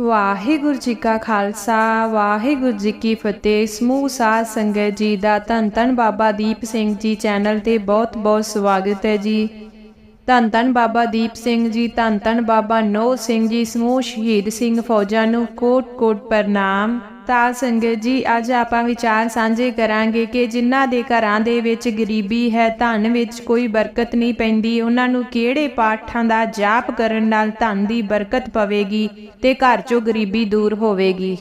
ਵਾਹਿਗੁਰੂ ਜੀ ਕਾ ਖਾਲਸਾ, ਵਾਹਿਗੁਰੂ ਜੀ ਕੀ ਫਤਿਹ। ਸਮੂਹ ਸਾਧ ਸੰਗਤ ਜੀ ਦਾ ਧੰਨ ਧੰਨ ਬਾਬਾ ਦੀਪ ਸਿੰਘ ਜੀ ਚੈਨਲ ਤੇ ਬਹੁਤ ਬਹੁਤ ਸਵਾਗਤ ਹੈ ਜੀ। ਧੰਨ ਧੰਨ ਬਾਬਾ ਦੀਪ ਸਿੰਘ ਜੀ, ਧੰਨ ਧੰਨ ਬਾਬਾ ਨੋ ਸਿੰਘ ਜੀ, ਸਮੂਹ ਸ਼ਹੀਦ ਸਿੰਘ ਫੌਜਾਂ ਨੂੰ ਕੋਟ ਕੋਟ ਪ੍ਰਣਾਮ। ਤਾਂ ਸੰਗਤ ਜੀ, ਅੱਜ ਆਪਾਂ ਵਿਚਾਰ ਸਾਂਝੇ ਕਰਾਂਗੇ ਕਿ ਜਿਨ੍ਹਾਂ ਦੇ ਘਰਾਂ ਦੇ ਵਿੱਚ ਗਰੀਬੀ ਹੈ, ਧਨ ਵਿੱਚ ਕੋਈ ਬਰਕਤ ਨਹੀਂ ਪੈਂਦੀ, ਉਹਨਾਂ ਨੂੰ ਕਿਹੜੇ ਪਾਠਾਂ ਦਾ ਜਾਪ ਕਰਨ ਨਾਲ ਧਨ ਦੀ ਬਰਕਤ ਪਵੇਗੀ ਤੇ ਘਰ 'ਚੋਂ ਗਰੀਬੀ ਦੂਰ ਹੋਵੇਗੀ।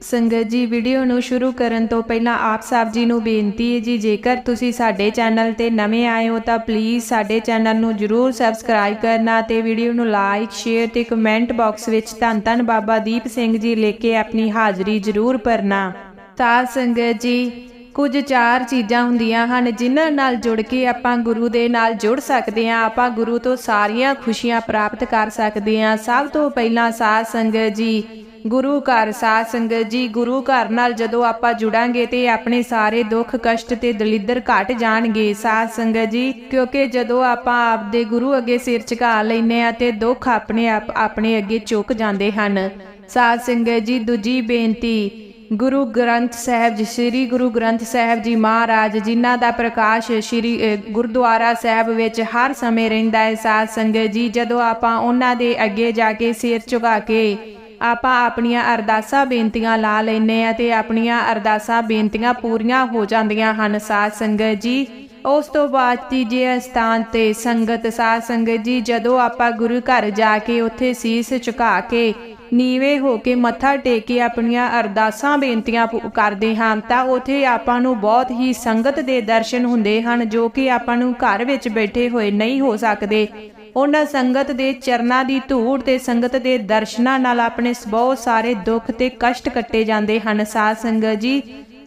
ਸੰਗਤ ਜੀ ਵੀਡੀਓ ਨੂੰ ਸ਼ੁਰੂ ਕਰਨ ਤੋਂ ਪਹਿਲਾਂ ਆਪ ਸਾਹਿਬ ਜੀ ਨੂੰ ਬੇਨਤੀ ਹੈ ਜੀ, ਜੇਕਰ ਤੁਸੀਂ ਸਾਡੇ ਚੈਨਲ ਤੇ ਨਵੇਂ ਆਏ ਹੋ ਤਾਂ ਪਲੀਜ਼ ਸਾਡੇ ਚੈਨਲ ਨੂੰ ਜਰੂਰ ਸਬਸਕ੍ਰਾਈਬ ਕਰਨਾ ਤੇ ਵੀਡੀਓ ਨੂੰ ਲਾਈਕ ਸ਼ੇਅਰ ਤੇ ਕਮੈਂਟ ਬਾਕਸ ਵਿੱਚ ਧੰਨ ਧੰਨ ਬਾਬਾ ਦੀਪ ਸਿੰਘ ਜੀ ਲਿਖ ਕੇ ਆਪਣੀ ਹਾਜ਼ਰੀ ਜਰੂਰ ਭਰਨਾ। ਤਾਂ ਸੰਗਤ ਜੀ, ਕੁਝ ਚਾਰ ਚੀਜ਼ਾਂ ਹੁੰਦੀਆਂ ਹਨ ਜਿਨ੍ਹਾਂ ਨਾਲ ਜੁੜ ਕੇ ਆਪਾਂ ਗੁਰੂ ਦੇ ਨਾਲ ਜੁੜ ਸਕਦੇ ਹਾਂ, ਆਪਾਂ ਗੁਰੂ ਤੋਂ ਸਾਰੀਆਂ ਖੁਸ਼ੀਆਂ ਪ੍ਰਾਪਤ ਕਰ ਸਕਦੇ ਹਾਂ। ਸਭ ਤੋਂ ਪਹਿਲਾਂ ਸਾਧ ਸੰਗਤ ਜੀ ਗੁਰੂ ਘਰ ਸਾਧ ਸੰਗਤ ਜੀ, ਗੁਰੂ ਘਰ ਨਾਲ ਜਦੋਂ ਆਪਾਂ ਜੁੜਾਂਗੇ ਤੇ ਆਪਣੇ ਸਾਰੇ ਦੁੱਖ, ਕਸ਼ਟ ਤੇ ਦਲਿੱਦਰ ਘਟ ਜਾਣਗੇ ਸਾਧ ਸੰਗਤ ਜੀ, ਕਿਉਂਕਿ ਜਦੋਂ ਆਪਾਂ ਆਪਦੇ ਗੁਰੂ ਅੱਗੇ ਸਿਰ ਝੁਕਾ ਲੈਨੇ ਆ ਤੇ ਦੁੱਖ ਆਪਣੇ ਆਪ ਆਪਣੇ ਅੱਗੇ ਝੁਕ ਜਾਂਦੇ ਹਨ। ਸਾਧ ਸੰਗਤ ਜੀ, ਦੂਜੀ ਬੇਨਤੀ, ਗੁਰੂ ਗ੍ਰੰਥ ਸਾਹਿਬ ਜੀ, ਸ੍ਰੀ ਗੁਰੂ ਗ੍ਰੰਥ ਸਾਹਿਬ ਜੀ ਮਹਾਰਾਜ, ਜਿਨ੍ਹਾਂ ਦਾ ਪ੍ਰਕਾਸ਼ ਸ੍ਰੀ ਗੁਰਦੁਆਰਾ ਸਾਹਿਬ ਵਿੱਚ ਹਰ ਸਮੇਂ ਰਹਿੰਦਾ ਹੈ ਸਾਧ ਸੰਗਤ ਜੀ, ਜਦੋਂ ਆਪਾਂ ਉਹਨਾਂ ਦੇ ਅੱਗੇ ਜਾ ਕੇ ਸਿਰ ਝੁਕਾ ਕੇ ਆਪਾਂ ਆਪਣੀਆਂ ਅਰਦਾਸਾਂ, ਬੇਨਤੀਆਂ ਲਾ ਲੈਨੇ ਆ ਤੇ ਆਪਣੀਆਂ ਅਰਦਾਸਾਂ, ਬੇਨਤੀਆਂ ਪੂਰੀਆਂ ਹੋ ਜਾਂਦੀਆਂ ਹਨ। ਸਾਧ ਸੰਗਤ ਜੀ, ਉਸ ਤੋਂ ਬਾਅਦ ਤੀਜੇ ਸਥਾਨ ਤੇ ਸੰਗਤ, ਸਾਧ ਸੰਗਤ ਜੀ, ਜਦੋਂ ਆਪਾਂ ਗੁਰੂ ਘਰ ਜਾ ਕੇ ਉੱਥੇ ਸੀਸ ਝੁਕਾ ਕੇ ਨੀਵੇਂ ਹੋ ਕੇ ਮੱਥਾ ਟੇਕ ਕੇ ਆਪਣੀਆਂ ਅਰਦਾਸਾਂ, ਬੇਨਤੀਆਂ ਕਰਦੇ ਹਾਂ, ਤਾਂ ਉਥੇ ਆਪਾਂ ਨੂੰ ਬਹੁਤ ਹੀ ਸੰਗਤ ਦੇ ਦਰਸ਼ਨ ਹੁੰਦੇ ਹਨ, ਜੋ ਕਿ ਆਪਾਂ ਨੂੰ ਘਰ ਵਿੱਚ ਬੈਠੇ ਹੋਏ ਨਹੀਂ ਹੋ ਸਕਦੇ। ਉਹਨਾਂ ਸੰਗਤ ਦੇ ਚਰਨਾਂ ਦੀ ਧੂੜ ਤੇ ਸੰਗਤ ਦੇ ਦਰਸ਼ਨਾਂ ਨਾਲ ਆਪਣੇ ਬਹੁਤ ਸਾਰੇ ਦੁੱਖ ਤੇ ਕਸ਼ਟ ਕੱਟੇ ਜਾਂਦੇ ਹਨ। ਸਾਧ ਸੰਗਤ ਜੀ,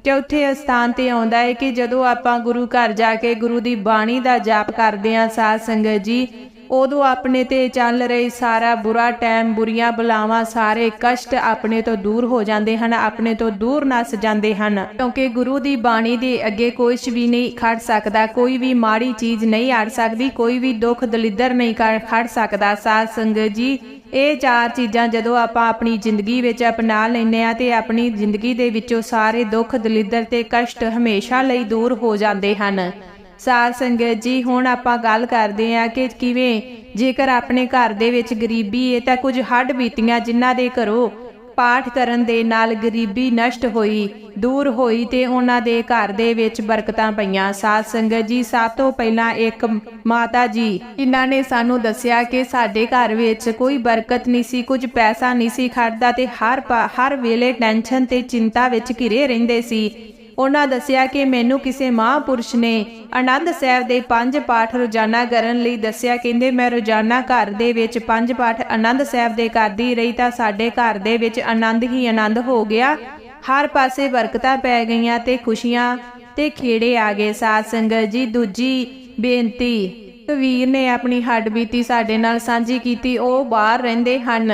ਚੌਥੇ ਸਥਾਨ ਤੇ ਆਉਂਦਾ ਹੈ ਕਿ ਜਦੋਂ ਆਪਾਂ ਗੁਰੂ ਘਰ ਜਾ ਕੇ ਗੁਰੂ ਦੀ ਬਾਣੀ ਦਾ ਜਾਪ ਕਰਦੇ ਹਾਂ, ਸਾਧ ਸੰਗਤ ਜੀ ਉਦੋਂ ਆਪਣੇ ਤੇ ਚੱਲ ਰਹੀ ਸਾਰਾ ਬੁਰਾ ਟਾਈਮ, ਬੁਰੀਆਂ ਬਲਾਵਾਂ ਸਾਰੇ ਕਸ਼ਟ ਆਪਣੇ ਤੋਂ ਦੂਰ ਹੋ ਜਾਂਦੇ ਹਨ, ਆਪਣੇ ਤੋਂ ਦੂਰ ਨਸ ਜਾਂਦੇ ਹਨ। ਕਿਉਂਕਿ ਗੁਰੂ ਦੀ ਬਾਣੀ ਦੇ ਅੱਗੇ ਕੁਝ ਵੀ ਨਹੀਂ ਖੜ ਸਕਦਾ, ਕੋਈ ਵੀ ਮਾੜੀ ਚੀਜ਼ ਨਹੀਂ ਅੜ ਸਕਦੀ, ਕੋਈ ਵੀ ਦੁੱਖ ਦਲਿੱਦਰ ਨਹੀਂ ਖੜ ਸਕਦਾ। ਸਾਧ ਸੰਗਤ ਜੀ, ਇਹ ਚਾਰ ਚੀਜ਼ਾਂ ਜਦੋਂ ਆਪਾਂ ਆਪਣੀ ਜ਼ਿੰਦਗੀ ਵਿੱਚ ਅਪਣਾ ਲੈਂਦੇ ਆ ਤੇ ਆਪਣੀ ਜ਼ਿੰਦਗੀ ਦੇ ਵਿੱਚੋਂ ਸਾਰੇ ਦੁੱਖ ਦਲਿੱਦਰ ਤੇ ਕਸ਼ਟ ਹਮੇਸ਼ਾ ਲਈ ਦੂਰ ਹੋ ਜਾਂਦੇ ਹਨ। ਸਾਧ ਸੰਗਤ ਜੀ, ਹੁਣ ਆਪਾਂ ਗੱਲ ਕਰਦੇ ਹਾਂ ਕਿ ਕਿਵੇਂ ਜੇਕਰ ਆਪਣੇ ਘਰ ਦੇ ਵਿੱਚ ਗਰੀਬੀ ਹੈ ਤਾਂ ਕੁਝ ਹੱਡ ਬੀਤੀਆਂ ਜਿਨ੍ਹਾਂ ਦੇ ਘਰੋਂ ਪਾਠ ਕਰਨ ਦੇ ਨਾਲ ਗਰੀਬੀ ਨਸ਼ਟ ਹੋਈ, ਦੂਰ ਹੋਈ ਤੇ ਉਹਨਾਂ ਦੇ ਘਰ ਦੇ ਵਿੱਚ ਬਰਕਤਾਂ ਪਈਆਂ। ਸਾਧ ਸੰਗਤ ਜੀ, ਸਭ ਤੋਂ ਪਹਿਲਾਂ ਇੱਕ ਮਾਤਾ ਜੀ, ਇਹਨਾਂ ਨੇ ਸਾਨੂੰ ਦੱਸਿਆ ਕਿ ਸਾਡੇ ਘਰ ਵਿੱਚ ਕੋਈ ਬਰਕਤ ਨਹੀਂ ਸੀ, ਕੁਝ ਪੈਸਾ ਨਹੀਂ ਸੀ ਖੜਦਾ ਤੇ ਹਰ ਹਰ ਵੇਲੇ ਟੈਨਸ਼ਨ ਤੇ ਚਿੰਤਾ ਵਿੱਚ ਘਿਰੇ ਰਹਿੰਦੇ ਸੀ। ਉਹਨਾਂ ਦੱਸਿਆ ਕਿ ਮੈਨੂੰ ਕਿਸੇ ਮਹਾਂਪੁਰਸ਼ ਨੇ ਆਨੰਦ ਸਾਹਿਬ ਦੇ ਪੰਜ ਪਾਠ ਰੋਜ਼ਾਨਾ ਕਰਨ ਲਈ ਦੱਸਿਆ। ਕਹਿੰਦੇ, ਮੈਂ ਰੋਜ਼ਾਨਾ ਘਰ ਦੇ ਵਿੱਚ ਪੰਜ ਪਾਠ ਆਨੰਦ ਸਾਹਿਬ ਦੇ ਕਰਦੀ ਰਹੀ ਤਾਂ ਸਾਡੇ ਘਰ ਦੇ ਵਿੱਚ ਆਨੰਦ ਹੀ ਆਨੰਦ ਹੋ ਗਿਆ। ਹਰ ਪਾਸੇ ਬਰਕਤਾਂ ਪੈ ਗਈਆਂ ਤੇ ਖੁਸ਼ੀਆਂ ਤੇ ਖੇੜੇ ਆ ਗਏ। ਸਾਧ ਸੰਗਤ ਜੀ, ਦੂਜੀ ਬੇਨਤੀ ਵੀਰ ਨੇ ਆਪਣੀ ਹੱਡਬੀਤੀ ਸਾਡੇ ਨਾਲ ਸਾਂਝੀ ਕੀਤੀ, ਉਹ ਬਾਹਰ ਰਹਿੰਦੇ ਹਨ।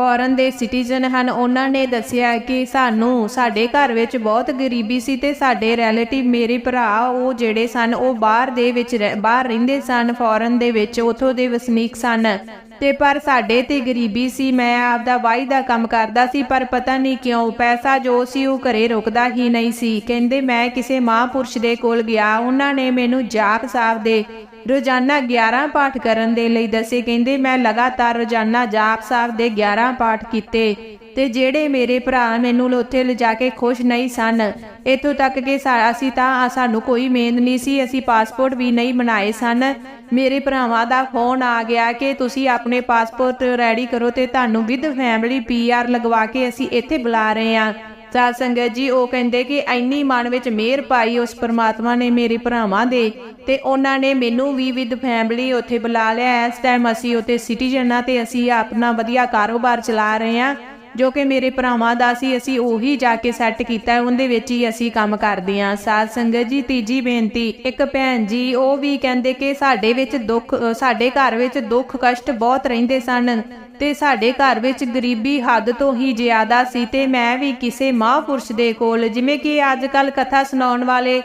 ਫੋਰਨ ਦੇ ਸਿਟੀਜ਼ਨ ਹਨ, ਉਹਨਾਂ ਨੇ ਦੱਸਿਆ ਕਿ ਸਾਨੂੰ, ਸਾਡੇ ਘਰ ਵਿੱਚ ਬਹੁਤ ਗਰੀਬੀ ਸੀ ਤੇ ਸਾਡੇ ਰਿਲੇਟਿਵ ਮੇਰੇ ਭਰਾ, ਉਹ ਜਿਹੜੇ ਸਨ, ਉਹ ਬਾਹਰ ਦੇ ਵਿੱਚ ਰਹਿ- ਬਾਹਰ ਰਹਿੰਦੇ ਸਨ ਫੋਰਨ ਦੇ ਵਿੱਚ, ਉਥੋਂ ਦੇ ਵਸਨੀਕ ਸਨ। ਤੇ ਪਰ ਸਾਡੇ ਤੇ ਗਰੀਬੀ ਸੀ, ਮੈਂ ਆਪਦਾ ਵਾਈ ਦਾ ਕੰਮ ਕਰਦਾ ਸੀ, ਪਰ ਪਤਾ ਨਹੀਂ ਕਿਉਂ, ਪੈਸਾ ਜੋ ਸੀ ਉਹ ਘਰੇ ਰੁਕਦਾ ਹੀ ਨਹੀਂ ਸੀ। ਕਹਿੰਦੇ, ਮੈਂ ਕਿਸੇ ਮਹਾਂਪੁਰਸ਼ ਦੇ ਕੋਲ ਗਿਆ, ਉਹਨਾਂ ਨੇ ਮੈਨੂੰ ਜਾਪ ਸਾਹਿਬ ਦੇ ਰੋਜ਼ਾਨਾ 11 ਪਾਠ ਕਰਨ ਦੇ ਲਈ ਦੱਸੇ ਕਹਿੰਦੇ, ਮੈਂ ਲਗਾਤਾਰ ਰੋਜ਼ਾਨਾ ਜਾਪ ਸਾਹਿਬ ਦੇ 11 ਪਾਠ ਕੀਤੇ ਤੇ ਜਿਹੜੇ ਮੇਰੇ ਭਰਾ ਮੈਨੂੰ ਉੱਥੇ ਲਿਜਾ ਕੇ ਖੁਸ਼ ਨਹੀਂ ਸਨ, ਇਥੋਂ ਤੱਕ ਕਿ ਸਾ- ਅਸੀਂ ਤਾਂ ਸਾਨੂੰ ਕੋਈ ਮਿਹਨਤ ਨਹੀਂ ਸੀ, ਅਸੀਂ ਪਾਸਪੋਰਟ ਵੀ ਨਹੀਂ ਬਣਾਏ ਸਨ। ਮੇਰੇ ਭਰਾਵਾਂ ਦਾ ਫੋਨ ਆ ਗਿਆ ਕਿ ਤੁਸੀਂ ਆਪਣੇ ਪਾਸਪੋਰਟ ਰੈਡੀ ਕਰੋ ਤੇ ਤੁਹਾਨੂੰ ਵਿਦ ਫੈਮਿਲੀ ਪੀਆਰ ਲਗਵਾ ਕੇ ਅਸੀਂ ਇੱਥੇ ਬੁਲਾ ਰਹੇ ਹਾਂ। ਸਾਧ ਸੰਗਤ ਜੀ, ਉਹ ਕਹਿੰਦੇ ਕਿ ਐਨੀ ਮਨ ਵਿੱਚ ਮਿਹਰ ਪਾਈ ਉਸ ਪਰਮਾਤਮਾ ਨੇ ਮੇਰੇ ਭਰਾਵਾਂ ਦੇ ਤੇ ਉਹਨਾਂ ਨੇ ਮੈਨੂੰ ਵੀ ਵਿਦ ਫੈਮਿਲੀ ਉੱਥੇ ਬੁਲਾ ਲਿਆ। ਇਸ ਟਾਈਮ ਅਸੀਂ ਉੱਥੇ ਸਿਟੀਜ਼ਨ ਆ ਤੇ ਅਸੀਂ ਆਪਣਾ ਵਧੀਆ ਕਾਰੋਬਾਰ ਚਲਾ ਰਹੇ ਹਾਂ। ਜੋ ਕਿ ਮੇਰੇ ਭਰਾਵਾਂ ਦਾ ਸੀ, ਅਸੀਂ ਉਹੀ ਜਾ ਕੇ ਸੈੱਟ ਕੀਤਾ, ਉਹਦੇ ਵਿੱਚ ਹੀ ਅਸੀਂ ਕੰਮ ਕਰਦੇ ਹਾਂ। ਸਾਧ ਸੰਗਤ ਜੀ, ਤੀਜੀ ਬੇਨਤੀ, ਇੱਕ ਭੈਣ ਜੀ, ਉਹ ਵੀ ਕਹਿੰਦੇ ਕਿ ਸਾਡੇ ਵਿੱਚ ਦੁੱਖ ਸਾਡੇ ਘਰ ਵਿੱਚ ਦੁੱਖ ਕਸ਼ਟ ਬਹੁਤ ਰਹਿੰਦੇ ਸਨ ਤੇ ਸਾਡੇ ਘਰ ਵਿੱਚ ਗਰੀਬੀ ਹੱਦ ਤੋਂ ਹੀ ਜ਼ਿਆਦਾ ਸੀ ਤੇ ਮੈਂ ਵੀ ਕਿਸੇ ਮਹਾਂਪੁਰਸ਼ ਦੇ ਕੋਲ, ਜਿਵੇਂ ਕਿ ਅੱਜ ਕੱਲ ਕਥਾ ਸੁਣਾਉਣ ਵਾਲੇ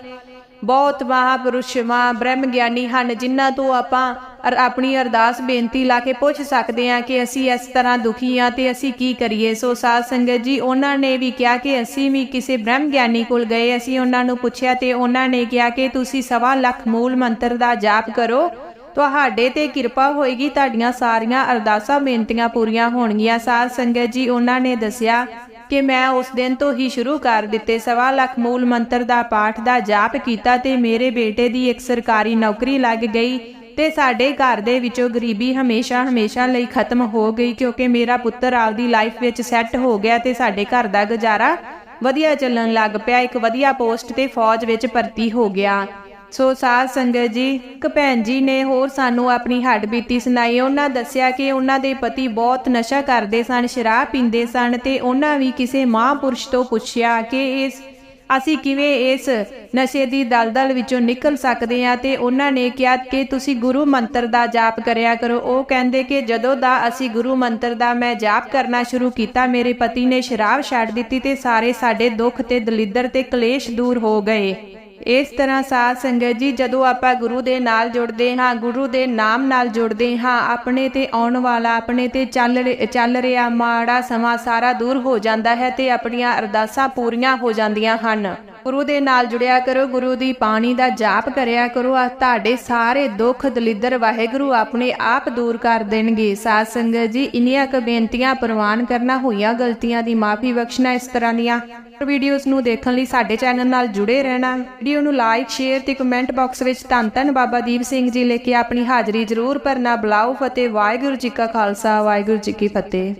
ਬਹੁਤ ਮਹਾਪੁਰਸ਼ ਮਾ ਬ੍ਰਹਮ ਗਿਆਨੀ ਹਨ, ਜਿਨ੍ਹਾਂ ਤੋਂ ਆਪਾਂ ਆਪਣੀ ਅਰਦਾਸ ਬੇਨਤੀ ਲਾ ਕੇ ਪੁੱਛ ਸਕਦੇ ਹਾਂ ਕਿ ਅਸੀਂ ਇਸ ਤਰ੍ਹਾਂ ਦੁਖੀ ਹਾਂ ਤੇ ਅਸੀਂ ਕੀ ਕਰੀਏ? ਸੋ ਸਾਧ ਸੰਗਤ ਜੀ, ਉਹਨਾਂ ਨੇ ਵੀ ਕਿਹਾ ਕਿ ਅਸੀਂ ਵੀ ਕਿਸੇ ਬ੍ਰਹਮ ਗਿਆਨੀ ਕੋਲ ਗਏ, ਅਸੀਂ ਉਹਨਾਂ ਨੂੰ ਪੁੱਛਿਆ ਤੇ ਉਹਨਾਂ ਨੇ ਕਿਹਾ ਕਿ ਤੁਸੀਂ ਸਵਾ ਲੱਖ ਮੂਲ ਮੰਤਰ ਦਾ ਜਾਪ ਕਰੋ। ਤੁਹਾਡੇ ਤੇ ਕਿਰਪਾ ਹੋਏਗੀ, ਤੁਹਾਡੀਆਂ ਸਾਰੀਆਂ ਅਰਦਾਸਾਂ ਬੇਨਤੀਆਂ ਪੂਰੀਆਂ ਹੋਣਗੀਆਂ। ਸਾਧ ਸੰਗਤ ਜੀ, ਉਹਨਾਂ ਨੇ ਦੱਸਿਆ ਕਿ ਮੈਂ ਉਸ ਦਿਨ ਤੋਂ ਹੀ ਸ਼ੁਰੂ ਕਰ ਦਿੱਤੇ, ਸਵਾ ਲੱਖ ਮੂਲ ਮੰਤਰ ਦਾ ਪਾਠ ਦਾ ਜਾਪ ਕੀਤਾ ਤੇ ਮੇਰੇ ਬੇਟੇ ਦੀ ਇੱਕ ਸਰਕਾਰੀ ਨੌਕਰੀ ਲੱਗ ਗਈ। ਤੇ ਸਾਡੇ ਘਰ ਦੇ ਵਿੱਚੋਂ ਗਰੀਬੀ ਹਮੇਸ਼ਾ ਹਮੇਸ਼ਾ ਲਈ ਖਤਮ ਹੋ ਗਈ, ਕਿਉਂਕਿ ਮੇਰਾ ਪੁੱਤਰ ਆਪਦੀ ਲਾਈਫ ਵਿੱਚ ਸੈੱਟ ਹੋ ਗਿਆ ਤੇ ਸਾਡੇ ਘਰ ਦਾ ਗੁਜ਼ਾਰਾ ਵਧੀਆ ਚੱਲਣ ਲੱਗ ਪਿਆ, ਇੱਕ ਵਧੀਆ ਪੋਸਟ ਤੇ ਫੌਜ ਵਿੱਚ ਭਰਤੀ ਹੋ ਗਿਆ। ਸੋ ਸਾਧ ਸੰਗਤ ਜੀ, ਇੱਕ ਭੈਣ ਜੀ ਨੇ ਹੋਰ ਸਾਨੂੰ ਆਪਣੀ ਹੱਡ ਬੀਤੀ ਸੁਣਾਈ, ਉਹਨਾਂ ਦੱਸਿਆ ਕਿ ਉਹਨਾਂ ਦੇ ਪਤੀ ਬਹੁਤ ਨਸ਼ਾ ਕਰਦੇ ਸਨ, ਸ਼ਰਾਬ ਪੀਂਦੇ ਸਨ ਤੇ ਉਹਨਾਂ ਵੀ ਕਿਸੇ ਮਹਾਂਪੁਰਸ਼ ਤੋਂ ਪੁੱਛਿਆ ਕਿ ਇਸ ਅਸੀਂ ਕਿਵੇਂ ਇਸ ਨਸ਼ੇ ਦੀ ਦਲਦਲ ਵਿੱਚੋਂ ਨਿਕਲ ਸਕਦੇ ਹਾਂ? ਤੇ ਉਹਨਾਂ ਨੇ ਕਿਹਾ ਕਿ ਤੁਸੀਂ ਗੁਰੂ ਮੰਤਰ ਦਾ ਜਾਪ ਕਰਿਆ ਕਰੋ। ਉਹ ਕਹਿੰਦੇ ਕਿ ਜਦੋਂ ਦਾ ਅਸੀਂ ਗੁਰੂ ਮੰਤਰ ਦਾ ਮੈਂ ਜਾਪ ਕਰਨਾ ਸ਼ੁਰੂ ਕੀਤਾ, ਮੇਰੇ ਪਤੀ ਨੇ ਸ਼ਰਾਬ ਛੱਡ ਦਿੱਤੀ ਤੇ ਸਾਰੇ ਸਾਡੇ ਦੁੱਖ ਤੇ ਦਲਿੱਦਰ ਤੇ ਕਲੇਸ਼ ਦੂਰ ਹੋ ਗਏ। ਇਸ ਤਰ੍ਹਾਂ ਸਾਧ ਸੰਗਤ ਜੀ, ਜਦੋਂ ਆਪਾਂ ਗੁਰੂ ਦੇ ਨਾਲ ਜੁੜਦੇ ਹਾਂ, ਗੁਰੂ ਦੇ ਨਾਮ ਨਾਲ ਜੁੜਦੇ ਹਾਂ, ਆਪਣੇ ਤੇ ਆਉਣ ਵਾਲਾ, ਆਪਣੇ ਤੇ ਚੱਲ ਰਿ- ਚੱਲ ਰਿਹਾ ਮਾੜਾ ਸਮਾਂ ਸਾਰਾ ਦੂਰ ਹੋ ਜਾਂਦਾ ਹੈ ਤੇ ਆਪਣੀਆਂ ਅਰਦਾਸਾਂ ਪੂਰੀਆਂ ਹੋ ਜਾਂਦੀਆਂ ਹਨ। ਗੁਰੂ ਦੇ ਨਾਲ ਜੁੜਿਆ ਕਰੋ, ਗੁਰੂ ਦੀ ਬਾਣੀ ਦਾ ਜਾਪ ਕਰਿਆ ਕਰੋ, ਆ ਤੁਹਾਡੇ ਸਾਰੇ ਦੁੱਖ ਦਲਿੱਦਰ ਵਾਹਿਗੁਰੂ ਆਪਣੇ ਆਪ ਦੂਰ ਕਰ ਦੇਣਗੇ। ਸਾਧ ਸੰਗਤ ਜੀ, ਇਨੀਆਂ ਕੁ ਬੇਨਤੀਆਂ ਪ੍ਰਵਾਨ ਕਰਨਾ ਹੋਈਆਂ, ਗਲਤੀਆਂ ਦੀ ਮਾਫੀ ਬਖਸ਼ਣਾ ਇਸ ਤਰ੍ਹਾਂ ਦੀਆਂ। ਵੀਡੀਓਜ਼ ਨੂੰ ਦੇਖਣ ਲਈ ਸਾਡੇ ਚੈਨਲ ਨਾਲ ਜੁੜੇ ਰਹਿਣਾ। ਵੀਡੀਓ ਨੂੰ ਲਾਈਕ ਸ਼ੇਅਰ ਤੇ ਕਮੈਂਟ ਬਾਕਸ ਵਿੱਚ ਧੰਨ ਧੰਨ ਬਾਬਾ ਦੀਪ ਸਿੰਘ ਜੀ ਲੈ ਕੇ ਆਪਣੀ ਹਾਜ਼ਰੀ ਜ਼ਰੂਰ ਭਰਨਾ। ਬੁਲਾਓ ਫਤਿਹ, ਵਾਹਿਗੁਰੂ ਜੀ ਕਾ ਖਾਲਸਾ, ਵਾਹਿਗੁਰੂ ਜੀ ਕੀ ਫਤਿਹ।